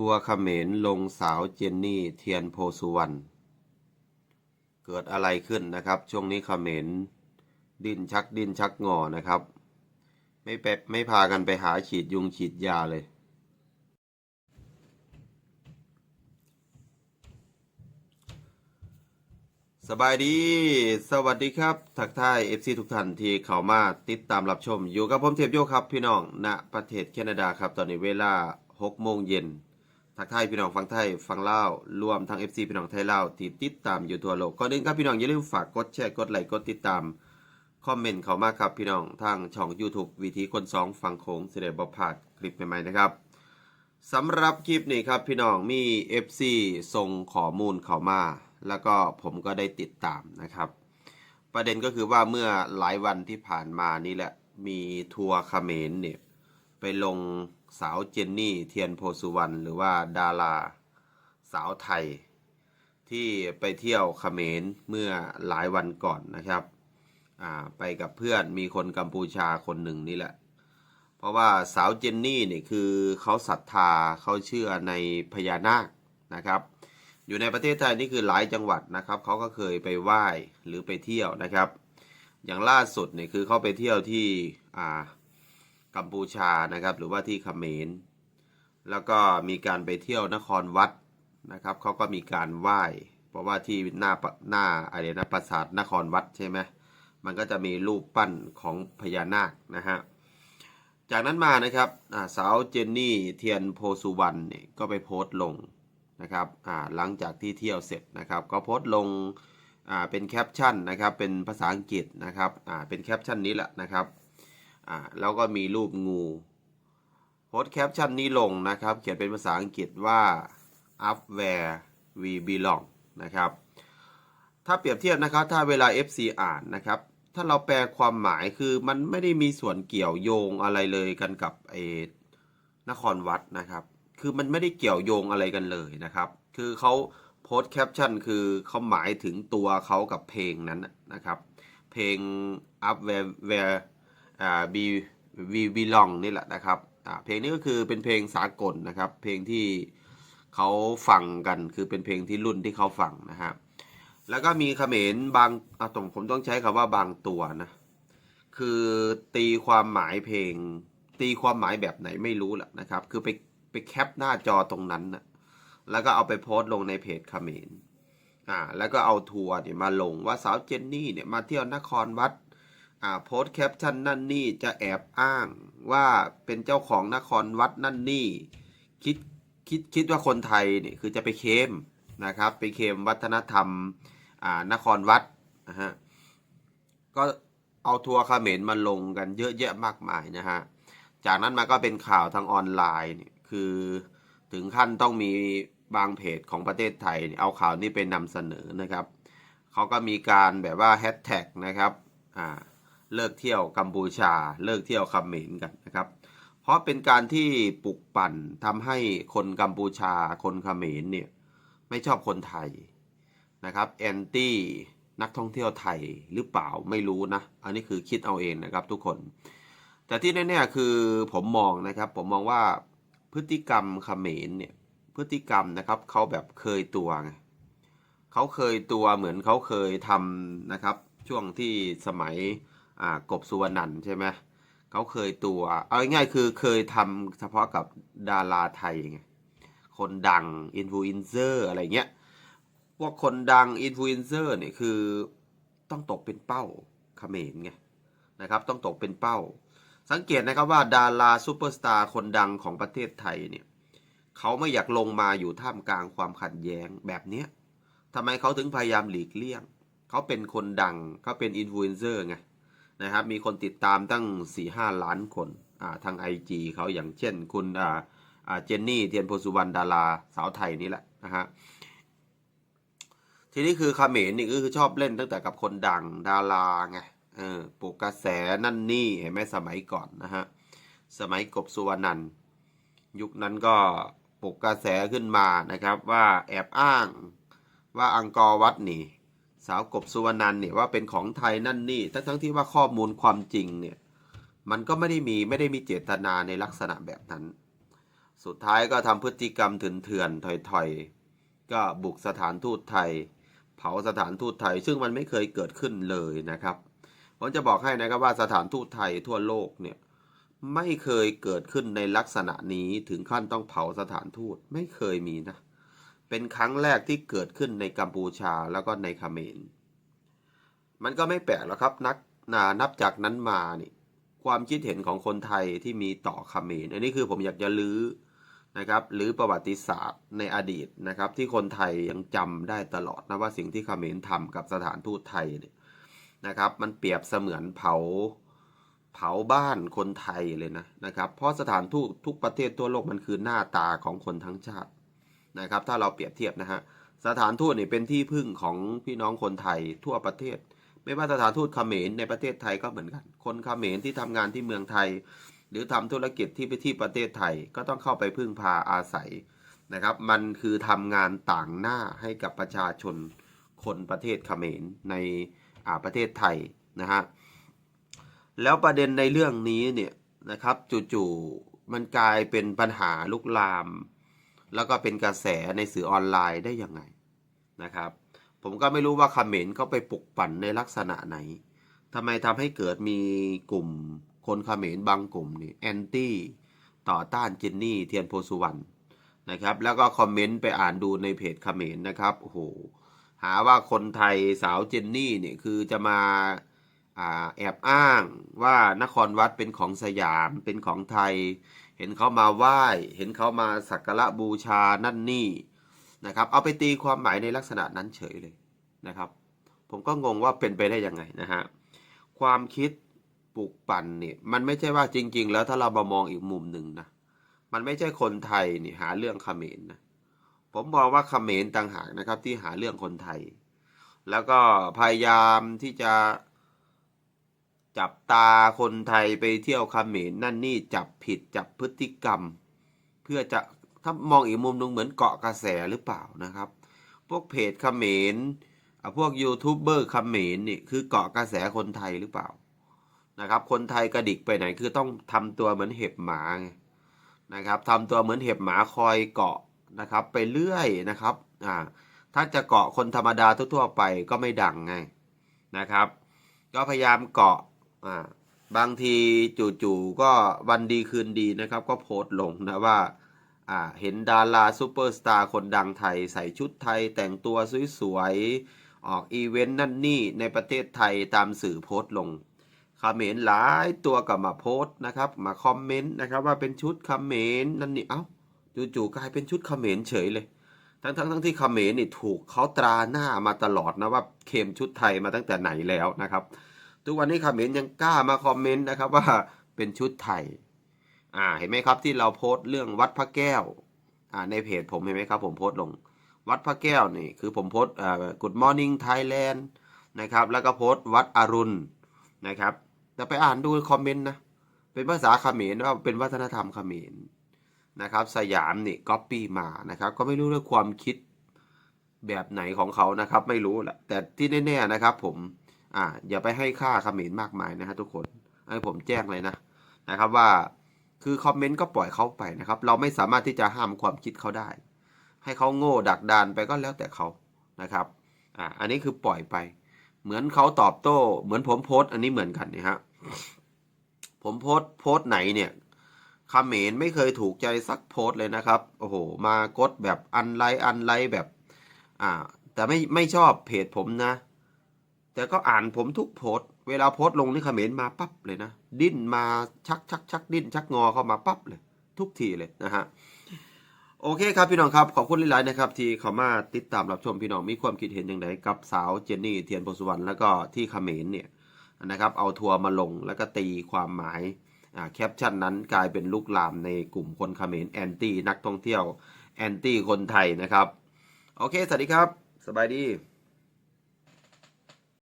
ทัวร์เขมรลงสาวเจนนี่เทียนโพสุวรรณเกิดอะไรขึ้นนะครับ ช่วงนี้เขมรดิ้นชักดิ้นชักงอนะครับ ไม่ไปไม่พากันไปหาฉีดยุงฉีดยาเลย สบายดี สวัสดีครับ ทักทาย FC ทุกท่านที่เข้ามาติดตามรับชม อยู่กับผมเทพโยครับพี่น้องณประเทศแคนาดาครับ ตอนนี้เวลา6โมงเย็น ทักทายพี่น้องฟังไทยฟังเล่ารวมทั้ง FC พี่น้องไทยเล่าที่ติดตามอยู่ทั่วโลกก่อนอื่นครับพี่น้องอย่าลืมฝากกดแชร์กดไลค์กดติดตามคอมเมนต์เขามากครับพี่น้องทางช่อง YouTube วิธีคนสองฟังโค้งเสด็จบพาดคลิปใหม่ๆนะครับสำหรับคลิปนี้ครับพี่น้องมี FC ส่งข้อมูลเขามา แล้วก็ผมก็ได้ติดตามนะครับ ประเด็นก็คือว่าเมื่อหลายวันที่ผ่านมานี่แหละมีทัวร์เขมรเนี่ยไปลง สาวเจนนี่เทียนโพสุวรรณหรือว่าดาราสาวไทย ที่ไปเที่ยวเขมรเมื่อหลายวันก่อนนะครับไปกับเพื่อนมีคนกัมพูชาคนหนึ่งนี่แหละ เพราะว่าสาวเจนนี่เนี่ยคือเขาศรัทธาเขาเชื่อในพญานาคนะครับ อยู่ในประเทศไทยนี่คือหลายจังหวัดนะครับเขาก็เคยไปไหว้หรือไปเที่ยวนะครับ อย่างล่าสุดเนี่ยคือเขาไปเที่ยวที่อ่า กัมพูชานะครับ หรือว่าที่เขมร แล้วก็มีการไปเที่ยวนครวัดนะครับเขาก็มีการไหว้ เพราะว่าที่หน้าหน้าอะไรนะปราสาทนครวัดใช่ไหมมันก็จะมีรูปปั้นของพญานาคนะฮะจากนั้นมานะครับสาวเจนนี่เทียนโพสุวรรณเนี่ยก็ไปโพสต์ลงนะครับหลังจากที่เที่ยวเสร็จนะครับ ก็โพสต์ลงเป็นแคปชั่นนะครับเป็นภาษาอังกฤษนะครับเป็นแคปชั่นนี้แหละนะครับ อ่าแล้วก็มีรูปงูโพสแคปชั่นนี้ลงนะครับ เขียนเป็นภาษาอังกฤษว่า up where we belong นะครับ ถ้าเปรียบเทียบนะครับ ถ้าเวลา FC อ่านนะครับ ถ้าเราแปลความหมายคือมันไม่ได้มีส่วนเกี่ยวโยงอะไรเลยกันกับเอนครวัดนะครับ คือมันไม่ได้เกี่ยวโยงอะไรกันเลยนะครับ คือเขาโพสแคปชั่นคือเขาหมายถึงตัวเขากับเพลงนั้นนะนะครับ เพลง up where where อ่า be we belong นี่แหละนะครับอ่าเพลงนี้ก็คือเป็นเพลงสากลนะครับ เพลงที่เขาฟังกันคือเป็นเพลงที่รุ่นที่เขาฟังนะฮะแล้วก็มีเขมรบางอะตรงผมต้องใช้คำว่าบางตัวนะคือตีความหมายเพลง ตีความหมายแบบไหนไม่รู้แหละนะครับ คือไปไปแคปหน้าจอตรงนั้นนะแล้วก็เอาไปโพสต์ลงในเพจเขมรอ่าแล้วก็เอาทัวร์เนี่ยมาลงว่าสาวเจนนี่เนี่ยมาเที่ยวนครวัด โพสต์แคปชั่นนั่นนี่จะแอบอ้างว่าเป็นเจ้าของนครวัดนั่นนี่ คิดคิดคิดว่าคนไทยนี่คือจะไปเคมนะครับ ไปเคมวัฒนธรรมอ่านครวัดนะฮะก็เอาทัวร์เขมรมาลงกันเยอะแยะมากมายนะฮะจากนั้นมาก็เป็นข่าวทางออนไลน์นี่คือถึงขั้นต้องมีบางเพจของประเทศไทยเอาข่าวนี้ไปนำเสนอนะครับเขาก็มีการแบบว่าแฮชแท็กนะครับอ่า เลิกเที่ยวกัมพูชา เลิกเที่ยวเขมรกันนะครับ เพราะเป็นการที่ปลุกปั่นทำให้คนกัมพูชา คนเขมรเนี่ยไม่ชอบคนไทยนะครับแอนตี้นักท่องเที่ยวไทยหรือเปล่าไม่รู้นะ อันนี้คือคิดเอาเองนะครับทุกคน แต่ที่แน่ๆคือผมมองนะครับผมมองว่าพฤติกรรมเขมรเนี่ยพฤติกรรมนะครับเขาแบบเคยตัวไงเขาเคยตัวเหมือนเขาเคยทำนะครับช่วงที่สมัย กบสุวรรณันใช่ไหมเขาเคยตัว เอาง่ายๆคือเคยทำเฉพาะกับดาราไทยไงคนดังอินฟลูเอนเซอร์อะไรเงี้ยพวกคนดังอินฟลูเอนเซอร์เนี่ยคือต้องตกเป็นเป้าเขมรไงนะครับ ต้องตกเป็นเป้า สังเกตนะครับว่าดาราซูเปอร์สตาร์คนดังของประเทศไทยเนี่ยเขาไม่อยากลงมาอยู่ท่ามกลางความขัดแย้งแบบเนี้ยทำไมเขาถึงพยายามหลีกเลี่ยง เขาเป็นคนดังเขาเป็นอินฟลูเอนเซอร์ไง นะครับ มีคนติดตามตั้ง 4-5 ล้านคนอ่าทาง IG เขาอย่างเช่นคุณเจนนี่เทียนโพสุวรรณดาราสาวไทยนี่แหละนะฮะทีนี้คือคาเมรนี่ก็คือชอบเล่นตั้งแต่กับคนดังดาราไงเออปลุกกระแสนั่นนี่เห็นไหมสมัยก่อนนะฮะสมัยกบสุวรรณันยุคนั้นก็ปลุกกระแสขึ้นมานะครับ ว่าแอบอ้างว่าอังกอร์วัดนี่ สาวกบสุวรรณันเนี่ยว่าเป็นของไทยนั่นนี่ทั้งทั้งที่ว่าข้อมูลความจริงเนี่ยมันก็ไม่ได้มีไม่ได้มีเจตนาในลักษณะแบบนั้น สุดท้ายก็ทำพฤติกรรมเถื่อนๆถอยๆ ก็บุกสถานทูตไทย เผาสถานทูตไทย ซึ่งมันไม่เคยเกิดขึ้นเลยนะครับผมจะบอกให้นะครับว่าสถานทูตไทยทั่วโลกเนี่ยไม่เคยเกิดขึ้นในลักษณะนี้ถึงขั้นต้องเผาสถานทูตไม่เคยมีนะ เป็นครั้งแรกที่เกิดขึ้นในกัมพูชาแล้วก็ในเขมร มันก็ไม่แปลกหรอกครับนักนานับจากนั้นมานี่ความคิดเห็นของคนไทยที่มีต่อเขมร อันนี้คือผมอยากจะลื้อนะครับหรือประวัติศาสตร์ในอดีตนะครับ ที่คนไทยยังจำได้ตลอดนะว่าสิ่งที่เขมรทำกับสถานทูตไทยเนี่ยนะครับ มันเปรียบเสมือนเผาเผาบ้านคนไทยเลยนะนะครับ เพราะสถานทูตทุกประเทศทั่วโลกมันคือหน้าตาของคนทั้งชาติ นะครับ ถ้าเราเปรียบเทียบนะฮะสถานทูตเนี่ยเป็นที่พึ่งของพี่น้องคนไทยทั่วประเทศ ไม่ว่าสถานทูตเขมรในประเทศไทยก็เหมือนกัน คนเขมรที่ทำงานที่เมืองไทย หรือทำธุรกิจที่ไปที่ประเทศไทยก็ต้องเข้าไปพึ่งพาอาศัยนะครับ มันคือทำงานต่างหน้าให้กับประชาชนคนประเทศเขมรในอ่าประเทศไทยนะฮะแล้วประเด็นในเรื่องนี้เนี่ยนะครับจู่ๆมันกลายเป็นปัญหาลุกลาม แล้วก็เป็นกระแสในสื่อออนไลน์ได้ยังไงนะครับ ผมก็ไม่รู้ว่าคอมเมนต์เขาไปปลุกปั่นในลักษณะไหนทำไมทำให้เกิดมีกลุ่มคนคอมเมนต์บางกลุ่มนี่แอนตี้ต่อต้านจินนี่เทียนโพสุวรรณนะครับ แล้วก็คอมเมนต์ไปอ่านดูในเพจคอมเมนต์นะครับโอ้โหหาว่าคนไทยสาวเจนนี่เนี่ยคือจะมาอาแอบอ้างว่านครวัดเป็นของสยามเป็นของไทย เห็นเขามาไหว้ เห็นเขามาสักการะบูชานั่นนี่นะครับ เอาไปตีความหมายในลักษณะนั้นเฉยเลยนะครับ ผมก็งงว่าเป็นไปได้ยังไงนะฮะความคิดปลุกปั่นเนี่ยมันไม่ใช่ว่าจริง ๆ แล้วถ้าเรามามองอีกมุมหนึ่งนะมันไม่ใช่คนไทยนี่หาเรื่องเขมรนะผมมองว่าเขมรต่างหากนะครับที่หาเรื่องคนไทย แล้วก็พยายามที่จะ จับตาคนไทยไปเที่ยวเมรนั่นนี่จับผิดจับพฤติกรรม เพื่อจะถ้ามองอีกมุมหนึงเหมือนเกาะกระแสหรือเปล่านะครับ พวกเพจเมรพวกยูทูบเบอร์เมรนี่คือเกาะกระแสคนไทยหรือเปล่านะครับ คนไทยกระดิกไปไหนคือต้องทำตัวเหมือนเห็บหมาไงนะครับทำตัวเหมือนเห็บหมาคอยเกาะนะครับ ไปเรื่อยนะครับอ่าถ้าจะเกาะคนธรรมดาทั่วๆไปก็ไม่ดังไงนะครับ ก็พยายามเกาะ อ่าบางทีจู่ๆก็วันดีคืนดีนะครับ ก็โพสต์ลงนะว่าอ่าเห็นดาราซูเปอร์สตาร์คนดังไทย ใส่ชุดไทยแต่งตัวสวยๆ ออกอีเวนต์นั่นนี่ในประเทศไทยตามสื่อโพสต์ลงคอมเมนต์หลายตัวก็มาโพสต์นะครับ มาคอมเมนต์นะครับว่าเป็นชุดคอมเมนต์นั่นนี่เอ้าจู่ๆกลายเป็นชุดคอมเมนต์เฉยเลย ทั้งทั้งทั้งที่คอมเมนต์นี่ถูกเขาตราหน้ามาตลอดนะว่าเคมชุดไทยมาตั้งแต่ไหนแล้วนะครับ ทุกวันนี้คอมเขมนยังกล้ามาคอมเมนต์นะครับว่าเป็นชุดไทย อ่าเห็นไหมครับที่เราโพสต์เรื่องวัดพระแก้ว อ่าในเพจผมเห็นไหมครับ ผมโพสต์ลง วัดพระแก้วนี่คือผมโพสต์อ่า Good Morning Thailand นะครับ แล้วก็โพสต์วัดอรุณนะครับแต่ไปอ่านดูคอมเมนต์นะ เป็นภาษาเขมรว่าเป็นวัฒนธรรมเขมรนะครับ สยามนี่ก๊อปปี้มานะครับ ก็ไม่รู้เรื่องความคิดแบบไหนของเขานะครับ ไม่รู้แหละแต่ที่แน่ๆนะครับ ผม อ่าอย่าไปให้ค่าเขมรมนต์มากมายนะฮะทุกคนให้ผมแจ้งเลยนะนะครับว่าคือคอมเมนต์ก็ปล่อยเขาไปนะครับ เราไม่สามารถที่จะห้ามความคิดเขาได้ ให้เขาโง่ดักดานไปก็แล้วแต่เขานะครับอ่าอันนี้คือปล่อยไป เหมือนเขาตอบโต้ เหมือนผมโพสต์อันนี้เหมือนกันนะฮะผมโพสต์โพสต์ไหนเนี่ยคอมเมนต์ไม่เคยถูกใจสักโพสต์เลยนะครับโอ้โหมากดแบบอันไลค์อันไลค์แบบอ่าแต่ไม่ไม่ชอบเพจผมนะ แต่ก็อ่านผมทุกโพสเวลาโพสลงนี่เขมรมาปั๊บเลยนะ ดิ้นมาชักชักชักดิ้นชักงอเข้ามาปั๊บเลย ทุกทีเลยนะฮะโอเคครับพี่น้องครับขอบคุณหลายๆนะครับที่เข้ามาติดตามรับชมพี่น้องมีความคิดเห็นอย่างไรกับสาวเจนนี่เทียนโพสุวรรณแล้วก็ที่เขมรเนี่ยนะครับ เอาทัวร์มาลงแล้วก็ตีความหมายแคปชั่นนั้นกลายเป็นลุกลามในกลุ่มคนเขมรแอนตี้นักท่องเที่ยวแอนตี้คนไทยนะครับ โอเค สวัสดีครับ สบายดี